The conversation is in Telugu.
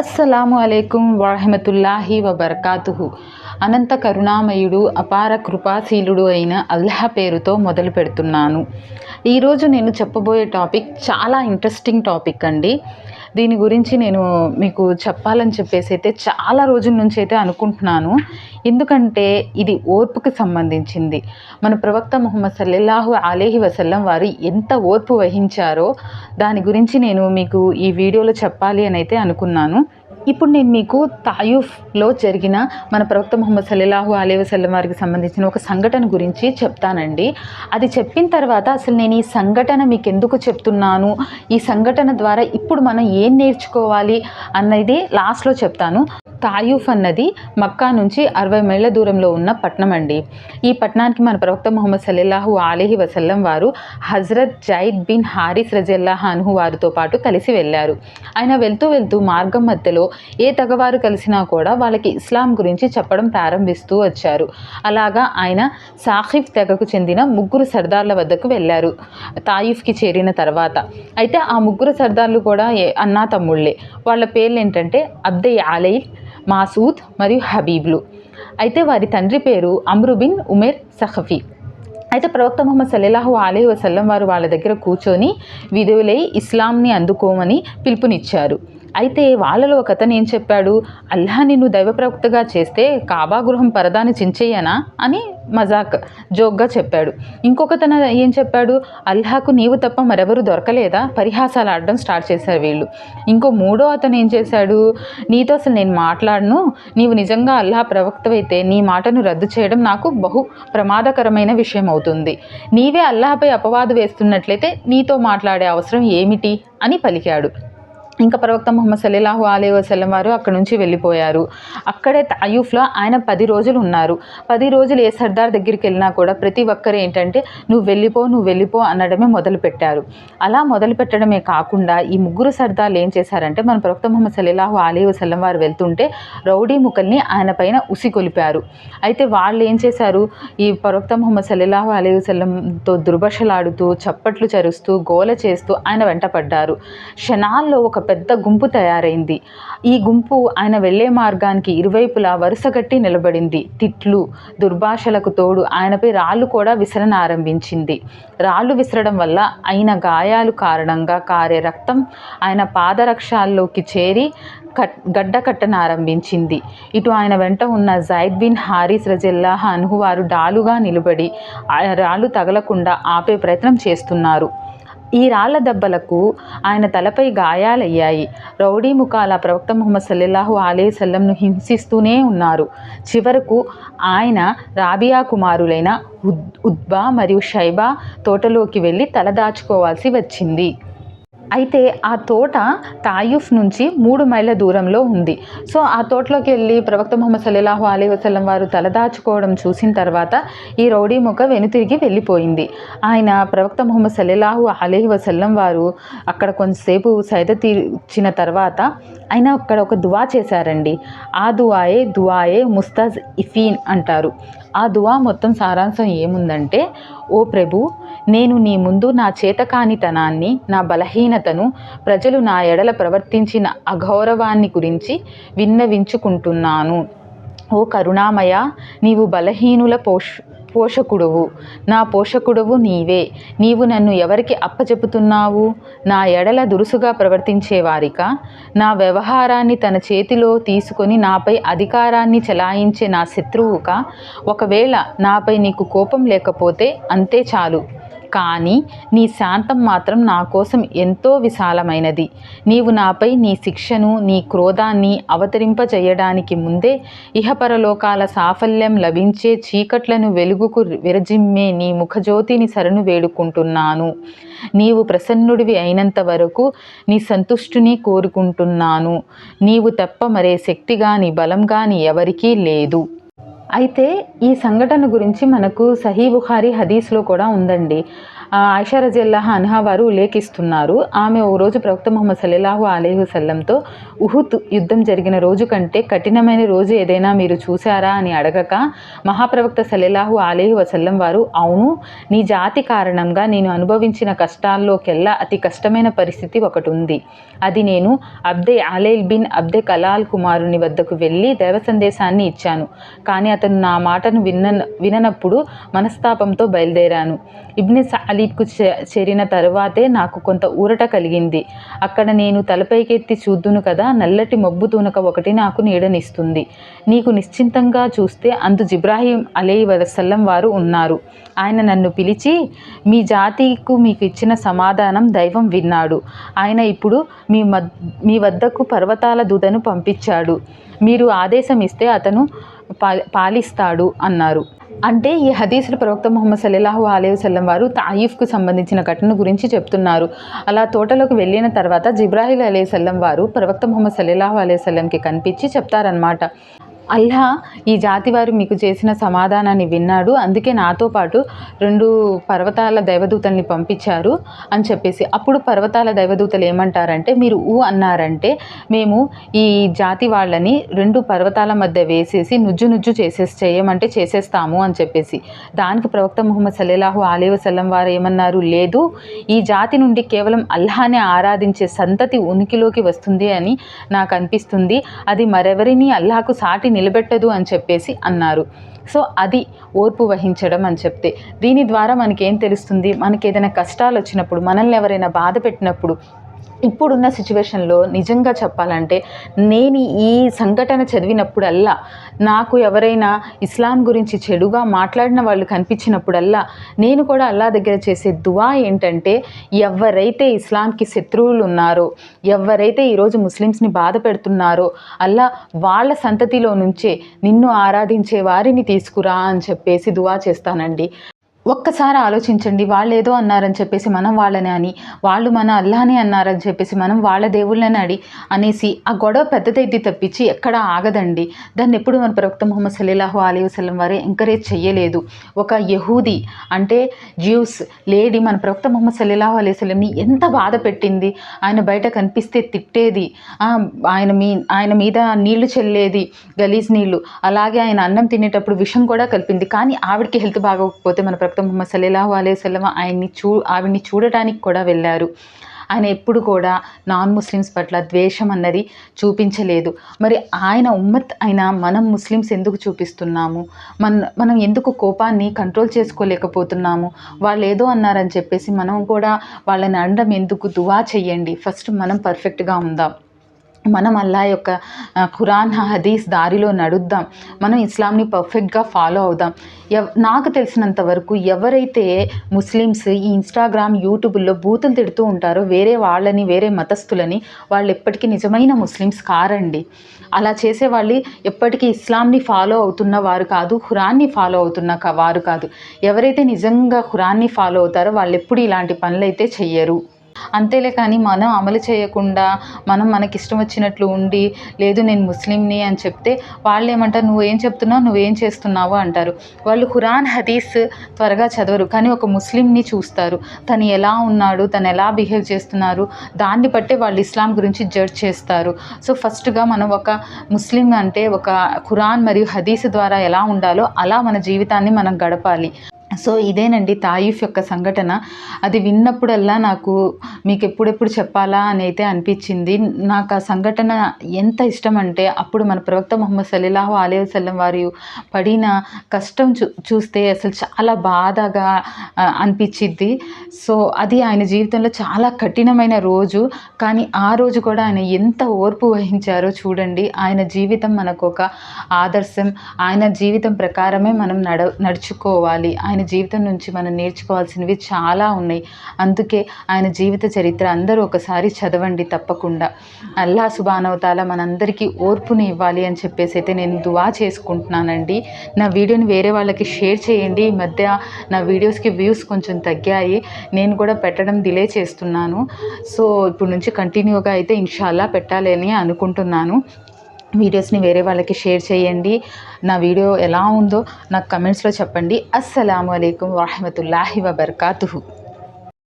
అస్సలాము అలైకుం వరహమతుల్లాహి వబర్కాతుహు. అనంత కరుణామయుడు అపార కృపాశీలుడు అయిన అల్లాహ్ పేరుతో మొదలు పెడుతున్నాను. ఈరోజు నేను చెప్పబోయే టాపిక్ చాలా ఇంట్రెస్టింగ్ టాపిక్ అండి. దీని గురించి నేను మీకు చెప్పాలని చెప్పేసి అయితే చాలా రోజుల నుంచి అయితే అనుకుంటున్నాను. ఎందుకంటే ఇది ఓర్పుకి సంబంధించింది. మన ప్రవక్త ముహమ్మద్ సల్లెల్లాహు అలీహి వసల్లం వారు ఎంత ఓర్పు వహించారో దాని గురించి నేను మీకు ఈ వీడియోలో చెప్పాలి అని అయితే అనుకున్నాను. ఇప్పుడు నేను మీకు తాయూఫ్లో జరిగిన మన ప్రవక్త ముహమ్మద్ సల్లాహు అలీ వసల్లం వారికి సంబంధించిన ఒక సంఘటన గురించి చెప్తానండి. అది చెప్పిన తర్వాత అసలు నేను ఈ సంఘటన మీకు ఎందుకు చెప్తున్నాను? ఈ సంఘటన ద్వారా ఇప్పుడు మనం ఏం నేర్చుకోవాలి? అన్నది లాస్ట్లో చెప్తాను. తాయూఫ్ అన్నది మక్కా నుంచి అరవై మైళ్ళ దూరంలో ఉన్న పట్టణం అండి. ఈ పట్టణానికి మన ప్రవక్త ముహమ్మద్ సల్లాహు అలీహి వసల్లం వారు హజరత్ జైద్ బిన్ హారిస్ రజల్లాహాన్హు వారితో పాటు కలిసి వెళ్ళారు. ఆయన వెళ్తూ వెళ్తూ మార్గం మధ్యలో ఏ తెగవారు కలిసినా కూడా వాళ్ళకి ఇస్లాం గురించి చెప్పడం ప్రారంభిస్తూ వచ్చారు. అలాగా ఆయన సాహిఫ్ తెగకు చెందిన ముగ్గురు సర్దార్ల వద్దకు వెళ్ళారు. తాయిఫ్కి చేరిన తర్వాత అయితే ఆ ముగ్గురు సర్దార్లు కూడా అన్నా తమ్ముళ్ళే. వాళ్ళ పేర్లు ఏంటంటే అబ్దే ఆలైల్ మాసూద్ మరియు హబీబ్లు. అయితే వారి తండ్రి పేరు అమ్రుబిన్ ఉమేర్ సఖఫీ. అయితే ప్రవక్త ముహమ్మద్ సల్లాహు అలీ వసల్లం వారు వాళ్ళ దగ్గర కూర్చొని విధువులై ఇస్లాంని అందుకోమని పిలుపునిచ్చారు. అయితే వాళ్ళలో ఒక అతను ఏం చెప్పాడు? అల్లాహ్ నిన్ను దైవ ప్రవక్తగా చేస్తే కాబా గృహం పరదాని చించేయనా? అని మజాక్ జోక్గా చెప్పాడు. ఇంకొకతను ఏం చెప్పాడు? అల్లాహకు నీవు తప్ప మరెవరు దొరకలేదా? పరిహాసాలు ఆడడం స్టార్ట్ చేశారు వీళ్ళు. ఇంకో మూడో అతను ఏం చేశాడు? నీతో అసలు నేను మాట్లాడను. నీవు నిజంగా అల్లాహ్ ప్రవక్తవైతే నీ మాటను రద్దు చేయడం నాకు బహు ప్రమాదకరమైన విషయం అవుతుంది. నీవే అల్లాహపై అపవాదు వేస్తున్నట్లయితే నీతో మాట్లాడే అవసరం ఏమిటి? అని పలికాడు. ఇంకా ప్రవక్త ముహమ్మద్ సల్లాహు అలీ వసలం వారు అక్కడ నుంచి వెళ్ళిపోయారు. అక్కడే తయూఫ్లో ఆయన పది రోజులు ఉన్నారు. పది రోజులు ఏ సర్దార్ దగ్గరికి వెళ్ళినా కూడా ప్రతి ఒక్కరు ఏంటంటే నువ్వు వెళ్ళిపో నువ్వు వెళ్ళిపో అనడమే మొదలుపెట్టారు. అలా మొదలు పెట్టడమే కాకుండా ఈ ముగ్గురు సర్దార్లు ఏం చేశారంటే మన ప్రవక్త ముహమ్మద్ సల్లాహు అలీ వసలం వారు వెళ్తుంటే రౌడీ ముఖల్ని ఆయన పైన ఉసిగొలిపారు అయితే వాళ్ళు ఏం చేశారు? ఈ ప్రవక్త ముహమ్మద్ సల్లాహు అలీ వసలంతో దుర్భషలాడుతూ చప్పట్లు చరుస్తూ గోల చేస్తూ ఆయన వెంట పడ్డారు. క్షణాల్లో ఒక పెద్ద గుంపు తయారైంది. ఈ గుంపు ఆయన వెళ్ళే మార్గానికి ఇరువైపులా వరుసగట్టి నిలబడింది. తిట్లు దుర్భాషలకు తోడు ఆయనపై రాళ్ళు కూడా విసరన ఆరంభించింది. రాళ్ళు విసరడం వల్ల అయిన గాయాలు కారణంగా కారే రక్తం ఆయన పాదరక్షాల్లోకి చేరి కట్ గడ్డ కట్టనారంభించింది ఇటు ఆయన వెంట ఉన్న జైద్ బిన్ హారిస్ రజల్లాహ్ అన్హు వారు డాలుగా నిలబడి రాళ్ళు తగలకుండా ఆపే ప్రయత్నం చేస్తున్నారు. ఈ రాళ్ళ దెబ్బలకు ఆయన తలపై గాయాలయ్యాయి. రౌడీ ముఖాల ప్రవక్త ముహమ్మద్ సల్లెల్లాహు అలీ సల్లంను హింసిస్తూనే ఉన్నారు. చివరకు ఆయన రాబియా కుమారులైన ఉద్ ఉద్బా మరియు షైబా తోటలోకి వెళ్ళి తలదాచుకోవాల్సి వచ్చింది. అయితే ఆ తోట తాయూఫ్ నుంచి మూడు మైళ్ళ దూరంలో ఉంది. సో ఆ తోటలోకి వెళ్ళి ప్రవక్త ముహమ్మద్ సల్లాహు అలీ వసలం వారు తలదాచుకోవడం చూసిన తర్వాత ఈ రౌడీ ముఖ వెనుతిరిగి వెళ్ళిపోయింది. ఆయన ప్రవక్త ముహమ్మద్ సల్లాహు అలీ వసల్లం వారు అక్కడ కొంతసేపు సైద తీర్చిన తర్వాత ఆయన అక్కడ ఒక దువా చేశారండి. ఆ దువాయే దువాయే ముస్తాజ్ ఇఫీన్ అంటారు. ఆ దువా మొత్తం సారాంశం ఏముందంటే ఓ ప్రభు నేను నీ ముందు నా చేతకానితనాన్ని నా బలహీనతను ప్రజలు నా ఎడల ప్రవర్తించిన అగౌరవాన్ని గురించి విన్నవించుకుంటున్నాను. ఓ కరుణామయ నీవు బలహీనుల పోష్ పోషకుడువు. నా పోషకుడువు నీవే. నీవు నన్ను ఎవరికి అప్పచెపుతున్నావు నా ఎడల దురుసుగా ప్రవర్తించేవారిక నా వ్యవహారాన్ని తన చేతిలో తీసుకొని నాపై అధికారాన్ని చెలాయించే నా శత్రువుక? ఒకవేళ నాపై నీకు కోపం లేకపోతే అంతే చాలు. కానీ నీ శాంతం మాత్రం నా కోసం ఎంతో విశాలమైనది. నీవు నాపై నీ శిక్షను నీ క్రోధాన్ని అవతరింపజేయడానికి ముందే ఇహపరలోకాల సాఫల్యం లభించే చీకట్లను వెలుగుకు విరజిమ్మే నీ ముఖజ్యోతిని శరణు వేడుకుంటున్నాను. నీవు ప్రసన్నుడివి అయినంత వరకు నీ సంతుష్టిని కోరుకుంటున్నాను. నీవు తప్ప మరే శక్తి కానీ బలం ఎవరికీ లేదు. అయితే ఈ సంఘటన గురించి మనకు సహీ బుఖారీ హదీస్లో కూడా ఉందండి. ఆయిషా అన్హా వారు ఉల్లేఖిస్తున్నారు. ఆమె ఓ రోజు ప్రవక్త మొహమ్మద్ సల్లాహు అలీ సల్లంతో ఉహుత్ యుద్ధం జరిగిన రోజు కంటే కఠినమైన రోజు ఏదైనా మీరు చూశారా? అని అడగక మహాప్రవక్త సల్లాహు అలీహు వసల్లం వారు అవును నీ జాతి కారణంగా నేను అనుభవించిన కష్టాల్లోకెల్లా అతి కష్టమైన పరిస్థితి ఒకటి ఉంది అది నేను అబ్దే అలేల్ బిన్ అబ్దే కలాల్ కుమారుని వద్దకు వెళ్ళి దైవ సందేశాన్ని ఇచ్చాను. కానీ అతను నా మాటను విన్న విననప్పుడు మనస్తాపంతో బయలుదేరాను. ఇబ్నె సాలీబ్కు చేరిన తరువాతే నాకు కొంత ఊరట కలిగింది. అక్కడ నేను తలపైకెత్తి చూద్దును కదా నల్లటి మబ్బు తూనక ఒకటి నాకు నీడనిస్తుంది. నీకు నిశ్చింతంగా చూస్తే అందు జిబ్రాహీం అలీ వసల్లం వారు ఉన్నారు. ఆయన నన్ను పిలిచి మీ జాతికు మీకు ఇచ్చిన సమాధానం దైవం విన్నాడు. ఆయన ఇప్పుడు మీ మద్ మీ వద్దకు పర్వతాల దూదను పంపించాడు. మీరు ఆదేశం ఇస్తే అతను పాలిస్తాడు అన్నారు. అంటే ఈ హదీసులు ప్రవక్త ముహమ్మద్ సల్లాహు అలీ వసల్లం వారు తాయిఫ్కు సంబంధించిన ఘటన గురించి చెప్తున్నారు. అలా తోటలోకి వెళ్ళిన తర్వాత జిబ్రాహిల్ అలీ సల్లం వారు ప్రవక్త ముహమ్మద్ సల్లాహు అలీ వసల్లంకి కనిపించి చెప్తారనమాట అల్లా ఈ జాతి వారు మీకు చేసిన సమాధానాన్ని విన్నాడు. అందుకే నాతో పాటు రెండు పర్వతాల దైవదూతల్ని పంపించారు అని చెప్పేసి. అప్పుడు పర్వతాల దైవదూతలు ఏమంటారంటే మీరు ఊ అన్నారంటే మేము ఈ జాతి వాళ్ళని రెండు పర్వతాల మధ్య వేసేసి నుజ్జు నుజ్జు చేసేసి చేయమంటే చేసేస్తాము అని చెప్పేసి. దానికి ప్రవక్త ముహమ్మద్ సల్లాహు అలీ వారు ఏమన్నారు లేదు ఈ జాతి నుండి కేవలం అల్లానే ఆరాధించే సంతతి ఉనికిలోకి వస్తుంది అని నాకు అనిపిస్తుంది. అది మరెవరిని అల్లాహకు సాటి నిలబెట్టదు అని చెప్పేసి అన్నారు. సో అది ఓర్పు వహించడం అని చెప్తే దీని ద్వారా మనకేం తెలుస్తుంది? మనకి ఏదైనా కష్టాలు వచ్చినప్పుడు మనల్ని ఎవరైనా బాధ పెట్టినప్పుడు ఇప్పుడున్న సిచ్యువేషన్లో నిజంగా చెప్పాలంటే నేను ఈ సంఘటన చదివినప్పుడల్లా నాకు ఎవరైనా ఇస్లాం గురించి చెడుగా మాట్లాడిన వాళ్ళు కనిపించినప్పుడల్లా నేను కూడా అల్లా దగ్గర చేసే దువా ఏంటంటే ఎవరైతే ఇస్లాంకి శత్రువులు ఉన్నారో ఎవరైతే ఈరోజు ముస్లిమ్స్ని బాధ పెడుతున్నారో అల్లా వాళ్ళ సంతతిలో నుంచే నిన్ను ఆరాధించే వారిని తీసుకురా అని చెప్పేసి దువా చేస్తానండి. ఒక్కసారి ఆలోచించండి వాళ్ళు ఏదో అన్నారని చెప్పేసి మనం వాళ్ళని అని వాళ్ళు మన అల్లానే అన్నారని చెప్పేసి మనం వాళ్ళ దేవుళ్ళని అడి అనేసి ఆ గొడవ పెద్దదైతే తప్పించి ఎక్కడ ఆగదండి. దాన్ని ఎప్పుడు మన ప్రవక్త ముహమ్మద్ సలీలాహు అలీ వసలం వారు ఎంకరేజ్ చేయలేదు ఒక యహూది అంటే జ్యూస్ లేడీ మన ప్రవక్త ముహమ్మద్ సలీలాహు అలీ వసలంని ఎంత బాధ పెట్టింది. ఆయన బయట కనిపిస్తే తిట్టేది. ఆయన మీ ఆయన మీద నీళ్ళు చెల్లేది గలీజ్ నీళ్ళు. అలాగే ఆయన అన్నం తినేటప్పుడు విషం కూడా కలిపింది. కానీ ఆవిడకి హెల్త్ బాగోకపోతే మన ప్రవక్త ముహమ్మద్ సల్లాహు అలైవల్లం ఆయన్ని చూ ఆవిడ్ని చూడటానికి కూడా వెళ్ళారు. ఆయన ఎప్పుడు కూడా నాన్ ముస్లిమ్స్ పట్ల ద్వేషం అన్నది చూపించలేదు. మరి ఆయన ఉమ్మత్ అయిన మనం ముస్లిమ్స్ ఎందుకు చూపిస్తున్నాము? మన మనం ఎందుకు కోపాన్ని కంట్రోల్ చేసుకోలేకపోతున్నాము? వాళ్ళు ఏదో అన్నారని చెప్పేసి మనం కూడా వాళ్ళని అనడం ఎందుకు? దువా చెయ్యండి. ఫస్ట్ మనం పర్ఫెక్ట్గా ఉందాం. మనం అల్లా యొక్క ఖురాన్ హదీస్ దారిలో నడుద్దాం. మనం ఇస్లాంని పర్ఫెక్ట్గా ఫాలో అవుదాం. ఎవ్ నాకు తెలిసినంత వరకు ఎవరైతే ముస్లిమ్స్ ఈ ఇన్స్టాగ్రామ్ యూట్యూబ్లో బూతులు తిడుతూ ఉంటారో వేరే వాళ్ళని వేరే మతస్థులని వాళ్ళు ఎప్పటికీ నిజమైన ముస్లిమ్స్ కారండి. అలా చేసే వాళ్ళు ఎప్పటికీ ఇస్లాంని ఫాలో అవుతున్న వారు కాదు ఖురాన్ని ఫాలో అవుతున్న వారు కాదు. ఎవరైతే నిజంగా ఖురాన్ని ఫాలో అవుతారో వాళ్ళు ఎప్పుడు ఇలాంటి పనులు అయితే చెయ్యరు. అంతేలే కానీ మనం అమలు చేయకుండా మనం మనకి ఇష్టం వచ్చినట్లు ఉండి లేదు నేను ముస్లింని అని చెప్తే వాళ్ళు ఏమంటారు నువ్వేం చెప్తున్నావు నువ్వేం చేస్తున్నావు అంటారు. వాళ్ళు ఖురాన్ హదీస్ త్వరగా చదవరు కానీ ఒక ముస్లింని చూస్తారు. తను ఎలా ఉన్నాడు తను ఎలా బిహేవ్ చేస్తున్నారు దాన్ని బట్టే వాళ్ళు ఇస్లాం గురించి జడ్జ్ చేస్తారు. సో ఫస్ట్గా మనం ఒక ముస్లిం అంటే ఒక ఖురాన్ మరియు హదీస్ ద్వారా ఎలా ఉండాలో అలా మన జీవితాన్ని మనం గడపాలి. సో ఇదేనండి తాయిఫ్ యొక్క సంఘటన. అది విన్నప్పుడల్లా నాకు మీకు ఎప్పుడెప్పుడు చెప్పాలా అని అయితే అనిపించింది. నాకు ఆ సంఘటన ఎంత ఇష్టం అంటే అప్పుడు మన ప్రవక్త మొహమ్మద్ సల్లాహు అలీ వసల్లం వారు పడిన కష్టం చూ చూస్తే అసలు చాలా బాధగా అనిపించిద్ది. సో అది ఆయన జీవితంలో చాలా కఠినమైన రోజు. కానీ ఆ రోజు కూడా ఆయన ఎంత ఓర్పు వహించారో చూడండి. ఆయన జీవితం మనకు ఒక ఆదర్శం. ఆయన జీవితం ప్రకారమే మనం నడ నడుచుకోవాలి. ఆయన జీవితం నుంచి మనం నేర్చుకోవాల్సినవి చాలా ఉన్నాయి. అందుకే ఆయన జీవిత చరిత్ర అందరూ ఒకసారి చదవండి తప్పకుండా. అల్లా సుబానవతాల మనందరికీ ఓర్పుని ఇవ్వాలి అని చెప్పేసి అయితే నేను దువా చేసుకుంటున్నానండి. నా వీడియోని వేరే వాళ్ళకి షేర్ చేయండి. ఈ మధ్య నా వీడియోస్కి వ్యూస్ కొంచెం తగ్గాయి. నేను కూడా పెట్టడం డిలే చేస్తున్నాను. సో ఇప్పుడు నుంచి కంటిన్యూగా అయితే ఇన్షాల్లా పెట్టాలి అని అనుకుంటున్నాను. వీడియోస్ని వేరే వాళ్ళకి షేర్ చేయండి. నా వీడియో ఎలా ఉందో నాకు కమెంట్స్లో చెప్పండి. అస్సలం అయికం వరహమతుల్లాహి వబర్కాతుహు